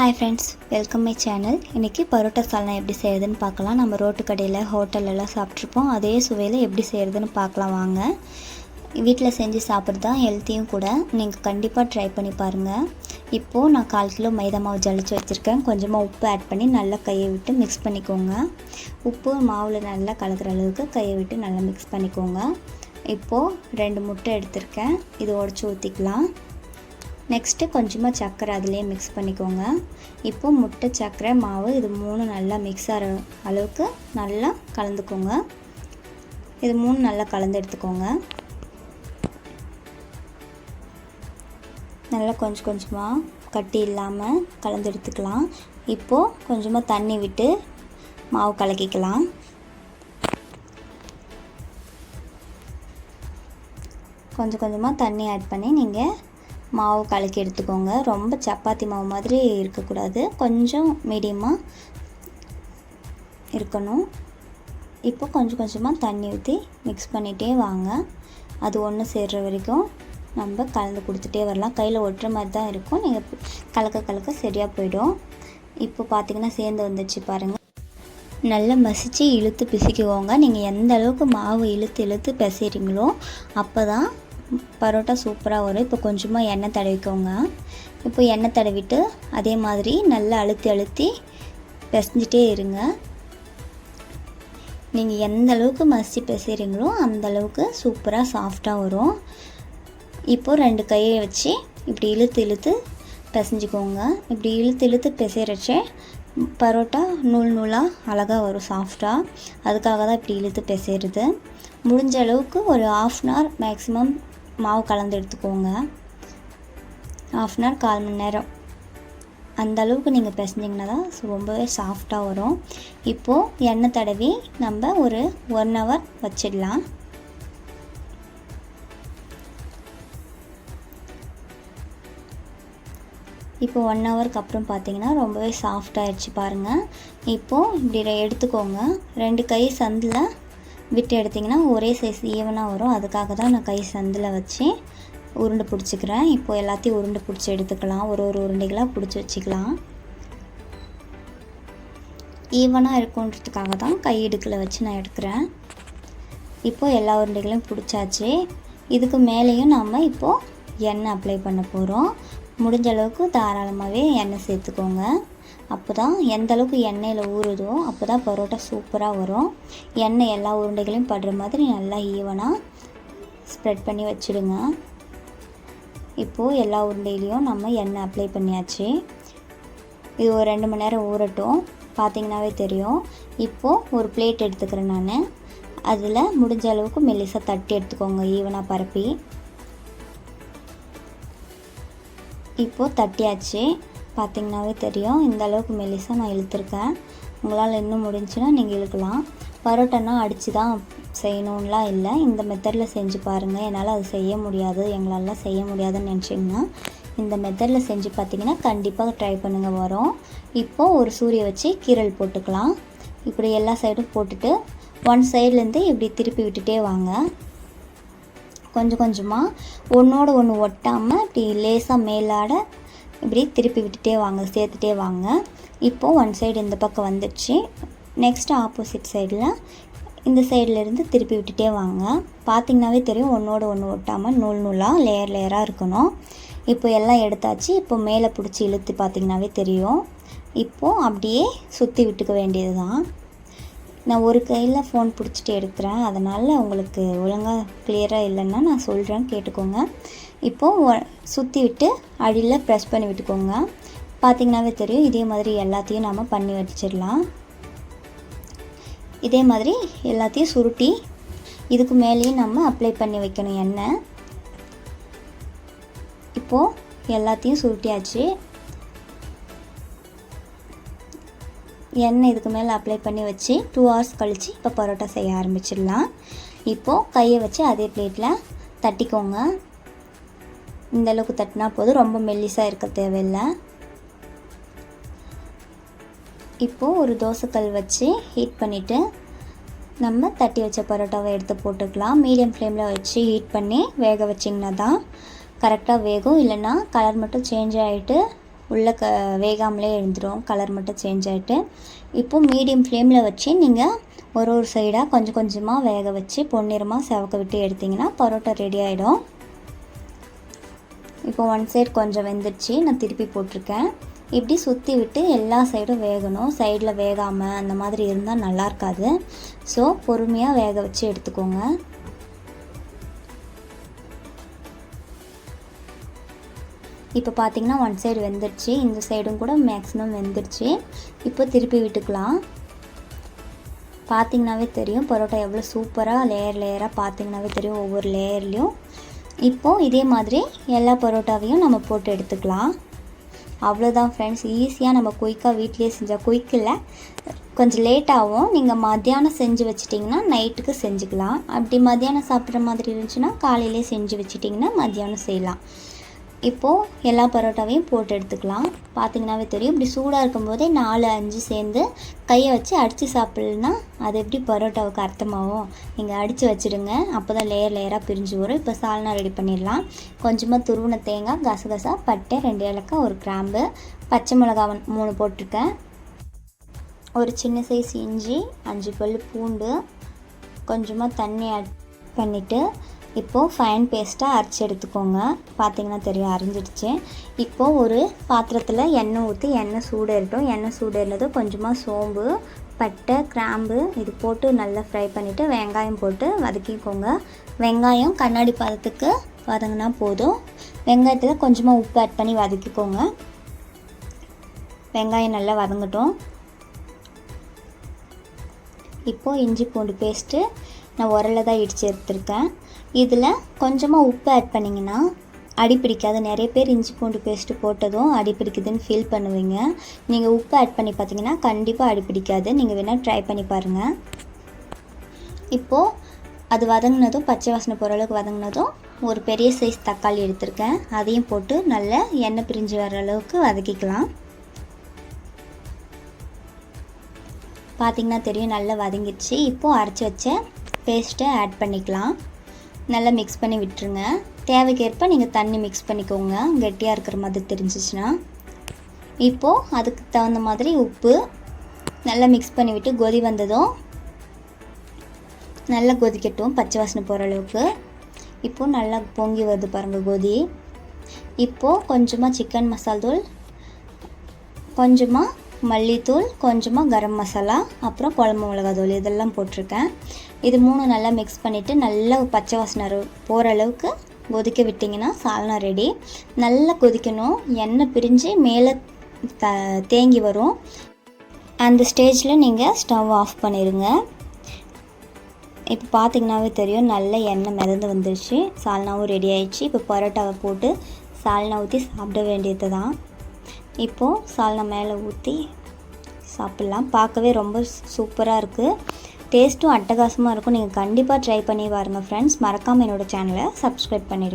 Hi friends welcome my channel இன்றைக்கி பரோட்டா சால்னா எப்படி செய்கிறதுன்னு பார்க்கலாம். நம்ம ரோட்டு கடையில் ஹோட்டல்லலாம் சாப்பிட்ருப்போம் அதே சுவையில் எப்படி செய்கிறதுன்னு பார்க்கலாம் வாங்க. வீட்டில் செஞ்சு சாப்பிட்றது தான் ஹெல்த்தியும் கூட. நீங்கள் கண்டிப்பாக ட்ரை பண்ணி பாருங்கள் இப்போது நான் கால் கிலோ மைதா மாவு ஜலிச்சு வச்சுருக்கேன். கொஞ்சமாக உப்பு ஆட் பண்ணி நல்லா கையை விட்டு மிக்ஸ் பண்ணிக்கோங்க. உப்பு மாவில் நல்லா கலக்கிற அளவுக்கு கையை விட்டு நல்லா மிக்ஸ் பண்ணிக்கோங்க. இப்போது ரெண்டு முட்டை எடுத்திருக்கேன். இது உடச்சி ஊற்றிக்கலாம் நெக்ஸ்ட்டு கொஞ்சமாக சர்க்கரை அதிலே மிக்ஸ் பண்ணிக்கோங்க. இப்போது முட்டை சர்க்கரை மாவு இது மூணு நல்லா மிக்ஸ் ஆகிற அளவுக்கு நல்லா கலந்துக்கோங்க. இது மூணு நல்லா கலந்து எடுத்துக்கோங்க. நல்லா கொஞ்சம் கொஞ்சமாக கட்டி இல்லாமல் கலந்து எடுத்துக்கலாம். இப்போது கொஞ்சமாக தண்ணி விட்டு மாவு கலக்கிக்கலாம். கொஞ்சம் கொஞ்சமாக தண்ணி ஆட் பண்ணி நீங்கள் மாவு கலக்கி எடுத்துக்கோங்க. ரொம்ப சப்பாத்தி மாவு மாதிரி இருக்கக்கூடாது. கொஞ்சம் மீடியமாக இருக்கணும். இப்போ கொஞ்சம் கொஞ்சமாக தண்ணி ஊற்றி மிக்ஸ் பண்ணிகிட்டே வாங்க. அது ஒன்று சேர்கிற வரைக்கும் நம்ம கலந்து கொடுத்துட்டே வரலாம். கையில் ஒட்டுற மாதிரி தான் இருக்கும். நீங்கள் கலக்க கலக்க சரியாக போயிடும். இப்போ பார்த்திங்கன்னா சேர்ந்து வந்துடுச்சு பாருங்கள் நல்லா மசித்து இழுத்து பிசிக்குவோங்க நீங்கள் எந்த அளவுக்கு மாவு இழுத்து இழுத்து பிசைறீங்களோ அப்போ தான் பரோட்டா சூப்பராக வரும். இப்போ கொஞ்சமாக எண்ணெய் தடவிக்கோங்க. இப்போ எண்ணெய் தடவிட்டு அதே மாதிரி நல்லா அழுத்தி அழுத்தி பிசைஞ்சிட்டே இருங்க. நீங்கள் எந்த அளவுக்கு மசித்து பிசைகிறீங்களோ அந்த அளவுக்கு சூப்பராக சாஃப்டாக வரும். இப்போது ரெண்டு கையை வச்சு இப்படி இழுத்து இழுத்து பிசைஞ்சிக்கோங்க. இப்படி இழுத்து இழுத்து பிசைறச்சே பரோட்டா நூல் நூலாக அழகாக வரும் சாஃப்டாக அதுக்காக தான் இப்படி இழுத்து பிசைறது. முடிஞ்ச அளவுக்கு ஒரு ஆஃப் அன் ஹவர் மேக்ஸிமம் மாவு கலந்து எடுத்துக்கோங்க. ஆஃப் அன் ஹவர் கால் மணி நேரம். அந்த அளவுக்கு நீங்கள் பிசைஞ்சிங்கன்னா தான் ரொம்பவே சாஃப்டாக வரும். இப்போது எண்ணெய் தடவி நம்ம ஒரு ஒன் ஹவர் வச்சிடலாம். இப்போ ஒன் ஹவருக்கு அப்புறம் பார்த்தீங்கன்னா ரொம்பவே சாஃப்டாகிடுச்சு பாருங்கள் இப்போது இப்படி எடுத்துக்கோங்க. ரெண்டு கை சந்தில் விட்டு எடுத்திங்கன்னா ஒரே சைஸ் ஈவனாக வரும். அதுக்காக தான் நான் கை சந்தில் வச்சு உருண்டை பிடிச்சிக்கிறேன். இப்போ எல்லாத்தையும் உருண்டை பிடிச்சி எடுத்துக்கலாம். ஒரு ஒரு உருண்டைகளாக பிடிச்சி வச்சுக்கலாம். ஈவனாக இருக்குன்றதுக்காக தான் கை இடுக்கில் வச்சு நான் எடுக்கிறேன். இப்போது எல்லா உருண்டைகளையும் பிடிச்சாச்சு. இதுக்கு மேலேயும் நாம் இப்போது எண்ணெய் அப்ளை பண்ண போகிறோம் முடிஞ்ச அளவுக்கு தாராளமாகவே எண்ணெய் சேர்த்துக்கோங்க. அப்போ தான் எந்த அளவுக்கு எண்ணெயில் ஊறுதோ அப்போ தான் பரோட்டா சூப்பராக வரும். எண்ணெய் எல்லா உருண்டைகளையும் படுற மாதிரி நல்லா ஈவனாக ஸ்ப்ரெட் பண்ணி வச்சுடுங்க. இப்போது எல்லா உருண்டையிலையும் நம்ம எண்ணெய் அப்ளை பண்ணியாச்சு. இது ஒரு ரெண்டு மணி நேரம் ஊறட்டும். பார்த்திங்கனாவே தெரியும். இப்போது ஒரு பிளேட் எடுத்துக்கிறேன் நான். அதில் முடிஞ்ச அளவுக்கு மெல்லிசாக தட்டி எடுத்துக்கோங்க ஈவனாக பரப்பி. இப்போது தட்டியாச்சு. பார்த்திங்கனாவே தெரியும். இந்த அளவுக்கு மெலிசாக நான் இழுத்துருக்கேன். உங்களால் இன்னும் முடிஞ்சுன்னா நீங்கள் இழுக்கலாம். பரோட்டானா அடித்து தான் செய்யணும்லாம் இல்லை. இந்த மெத்தடில் செஞ்சு பாருங்கள் என்னால் அது செய்ய முடியாது. எங்களால் செய்ய முடியாதுன்னு நினச்சிங்கன்னா இந்த மெத்தடில் செஞ்சு பார்த்தீங்கன்னா கண்டிப்பாக ட்ரை பண்ணுங்கள் வரும். இப்போது ஒரு சூரிய வச்சு கீரல் போட்டுக்கலாம். இப்படி எல்லா சைடும் போட்டுட்டு ஒன் சைட்லேருந்து இப்படி திருப்பி விட்டுட்டே வாங்க. கொஞ்சம் கொஞ்சமாக ஒன்றோட ஒன்று ஒட்டாமல் இப்படி லேசாக மேலாட இப்படி திருப்பி விட்டுட்டே வாங்க சேர்த்துட்டே வாங்க. இப்போது ஒன் சைடு இந்த பக்கம் வந்துடுச்சு. நெக்ஸ்ட் ஆப்போசிட் சைடில் இந்த சைட்லேருந்து திருப்பி விட்டுட்டே வாங்க. பார்த்திங்கனாவே தெரியும் ஒன்றோட ஒன்று ஒட்டாமல் நூல் நூலாக லேயர் லேயராக இருக்கணும். இப்போ எல்லாம் எடுத்தாச்சு. இப்போ மேலே பிடிச்சி இழுத்து பார்த்திங்கனாவே தெரியும். இப்போது அப்படியே சுற்றி விட்டுக்க வேண்டியது தான் நான் ஒரு கையில் ஃபோன் பிடிச்சிட்டு எடுக்கிறேன். அதனால் உங்களுக்கு ஒழுங்காக கிளியராக இல்லைன்னா நான் சொல்கிறேன் கேட்டுக்கோங்க. இப்போது சுற்றி விட்டு அடியில் ப்ரெஸ் பண்ணி விட்டுக்கோங்க. பார்த்திங்கனாவே தெரியும் இதே மாதிரி எல்லாத்தையும் நம்ம பண்ணி வச்சிடலாம். இதே மாதிரி எல்லாத்தையும் சுருட்டி இதுக்கு மேலேயும் நம்ம அப்ளை பண்ணி வைக்கணும் எண்ணெய் இப்போது எல்லாத்தையும் சுருட்டியாச்சு. எண்ணெய் இதுக்கு மேலே அப்ளை பண்ணி வச்சு டூ ஹவர்ஸ் கழித்து இப்போ பரோட்டா செய்ய ஆரம்பிச்சிடலாம். இப்போது கையை வச்சு அதே பிளேட்டில் தட்டிக்கோங்க. இந்தளவுக்கு தட்டினா போதும். ரொம்ப மெல்லிசாக இருக்க தேவையில்லை. இப்போது ஒரு தோசைக்கல் வச்சு ஹீட் பண்ணிவிட்டு நம்ம தட்டி வச்ச பரோட்டாவை எடுத்து போட்டுக்கலாம். மீடியம் ஃப்ளேமில் வச்சு ஹீட் பண்ணி வேக வச்சிங்கன்னா தான் கரெக்டாக வேகும். இல்லைன்னா கலர் மட்டும் சேஞ்ச் ஆகிட்டு உள்ளே க வேகாமலே எழுந்துடும் கலர் மட்டும் சேஞ்ச் ஆகிட்டு இப்போது மீடியம் ஃப்ளேமில் வச்சு நீங்கள் ஒரு ஒரு சைடாக கொஞ்சம் கொஞ்சமாக வேக வச்சு பொன்னிறமாக செவக்க விட்டு எடுத்திங்கன்னா பரோட்டா ரெடி ஆகிடும் இப்போ ஒன் சைடு கொஞ்சம் வெந்துடுச்சு நான் திருப்பி போட்டிருக்கேன். இப்படி சுற்றி விட்டு எல்லா சைடும் வேகணும். சைடில் வேகாமல் அந்த மாதிரி இருந்தால் நல்லா இருக்காது. ஸோ பொறுமையாக வேக வச்சு எடுத்துக்கோங்க. இப்போ பார்த்தீங்கன்னா ஒன் சைடு வெந்துடுச்சு. இந்த சைடும் கூட மேக்ஸிமம் வெந்துடுச்சு. இப்போ திருப்பி விட்டுக்கலாம். பார்த்திங்கனாவே தெரியும் பரோட்டா எவ்வளோ சூப்பராக லேயர் லேயராக பார்த்திங்கனாவே தெரியும் ஒவ்வொரு லேயர்லேயும் இப்போது இதே மாதிரி எல்லா பரோட்டாவையும் நம்ம போட்டு எடுத்துக்கலாம். அவ்வளோதான் ஃப்ரெண்ட்ஸ் ஈஸியாக நம்ம குயிக்காக வீட்லேயே செஞ்சால் குயிக்கில் கொஞ்சம் லேட்டாகவும் நீங்கள் மத்தியானம் செஞ்சு வச்சிட்டிங்கன்னா நைட்டுக்கு செஞ்சுக்கலாம். அப்படி மத்தியானம் சாப்பிட்ற மாதிரி இருந்துச்சுன்னா காலையிலே செஞ்சு வச்சிட்டிங்கன்னா மத்தியானம் செய்யலாம். இப்போது எல்லா பரோட்டாவையும் போட்டு எடுத்துக்கலாம். பார்த்தீங்கன்னாவே தெரியும். இப்படி சூடாக இருக்கும்போதே நாலு அஞ்சு சேர்ந்து கையை வச்சு அடித்து சாப்பிட்லன்னா அது எப்படி பரோட்டாவுக்கு அர்த்தமாகும்? நீங்கள் அடித்து வச்சுடுங்க. அப்போ தான் லேயர் லேயராக பிரிஞ்சு வரும். இப்போ சால்னா ரெடி பண்ணிடலாம். கொஞ்சமாக துருவின தேங்காய் கசகசா பட்டை ரெண்டு ஏலக்காய் ஒரு கிராம்பு பச்சை மிளகா மூணு போட்டிருக்கேன். ஒரு சின்ன சைஸ் இஞ்சி அஞ்சு பல் பூண்டு கொஞ்சமாக தண்ணி ஆட் பண்ணிவிட்டு இப்போது ஃபைன் பேஸ்ட்டாக அரைச்சி எடுத்துக்கோங்க. பார்த்தீங்கன்னா தெரியும் அரைஞ்சிடுச்சு. இப்போது ஒரு பாத்திரத்தில் எண்ணெய் ஊற்றி எண்ணெய் சூடேறட்டும். எண்ணெய் சூடேறினது கொஞ்சமாக சோம்பு பட்டை கிராம்பு இது போட்டு நல்லா ஃப்ரை பண்ணிவிட்டு வெங்காயம் போட்டு வதக்கிக்கோங்க. வெங்காயம் கண்ணாடி பதத்துக்கு வதங்கினா போதும். வெங்காயத்தில் கொஞ்சமாக உப்பு ஆட் பண்ணி வதக்கிக்கோங்க. வெங்காயம் நல்லா வதங்கட்டும். இப்போது இஞ்சி பூண்டு பேஸ்ட்டு நான் உரலில் தான் இடித்து எடுத்துருக்கேன். இதில் கொஞ்சமாக உப்பு ஆட் பண்ணிங்கன்னா அடி பிடிக்காது. நிறைய பேர் இஞ்சி பூண்டு பேஸ்ட்டு போட்டதும் அடி பிடிக்குதுன்னு ஃபீல் பண்ணுவீங்க. நீங்கள் உப்பு ஆட் பண்ணி பார்த்தீங்கன்னா கண்டிப்பாக அடி பிடிக்காது. நீங்கள் வேணால் ட்ரை பண்ணி பாருங்கள் இப்போது அது வதங்கினதும் பச்சை வாசனை போகிற அளவுக்கு வதங்கினதும் ஒரு பெரிய சைஸ் தக்காளி எடுத்திருக்கேன். அதையும் போட்டு நல்லா எண்ணெய் பிரிஞ்சு வர அளவுக்கு வதக்கிக்கலாம். பார்த்திங்கன்னா தெரியும் நல்லா வதங்கிடுச்சு. இப்போது அரைச்சி வச்ச பேஸ்ட்டை ஆட் பண்ணிக்கலாம். நல்லா மிக்ஸ் பண்ணி விட்டுருங்க. தேவைக்கேற்ப நீங்கள் தண்ணி மிக்ஸ் பண்ணிக்கோங்க. கெட்டியாக இருக்கிற மாதிரி தெரிஞ்சிச்சுன்னா. இப்போது அதுக்கு தகுந்த மாதிரி உப்பு நல்லா மிக்ஸ் பண்ணி விட்டு கொதி வந்ததும் நல்லா கொதிக்கட்டும் பச்சை வாசனை போகிற அளவுக்கு. இப்போது நல்லா பொங்கி வருது பாருங்கள் கொதி. இப்போது கொஞ்சமாக சிக்கன் மசால் தூள் கொஞ்சமாக மல்லித்தூள் கொஞ்சமாக கரம் மசாலா அப்புறம் குழம்பு மிளகாத்தூள் இதெல்லாம் போட்டிருக்கேன். இது மூணு நல்லா மிக்ஸ் பண்ணிவிட்டு நல்லா பச்சை வாசனை போகிற அளவுக்கு கொதிக்க விட்டிங்கன்னா சால்னா ரெடி நல்லா கொதிக்கணும். எண்ணெய் பிரிஞ்சு மேலே த தேங்கி வரும். அந்த ஸ்டேஜில் நீங்கள் ஸ்டவ் ஆஃப் பண்ணிடுங்க இப்போ பார்த்திங்கனாவே தெரியும் நல்ல எண்ணெய் மிதந்து வந்துருச்சு. சால்னாவும் ரெடி ஆயிடுச்சு. இப்போ பரோட்டாவை போட்டு சால்னா ஊற்றி சாப்பிட வேண்டியது தான் இப்போது சால்னா மேலே ஊற்றி சாப்பிட்லாம். பார்க்கவே ரொம்ப சூப்பராக இருக்குது டேஸ்ட்டும் அட்டகாசமாக இருக்கும். நீங்கள் கண்டிப்பாக ட்ரை பண்ணி பாருங்கள் ஃப்ரெண்ட்ஸ் மறக்காமல் என்னோடய சேனலை சப்ஸ்கிரைப் பண்ணிடுங்க.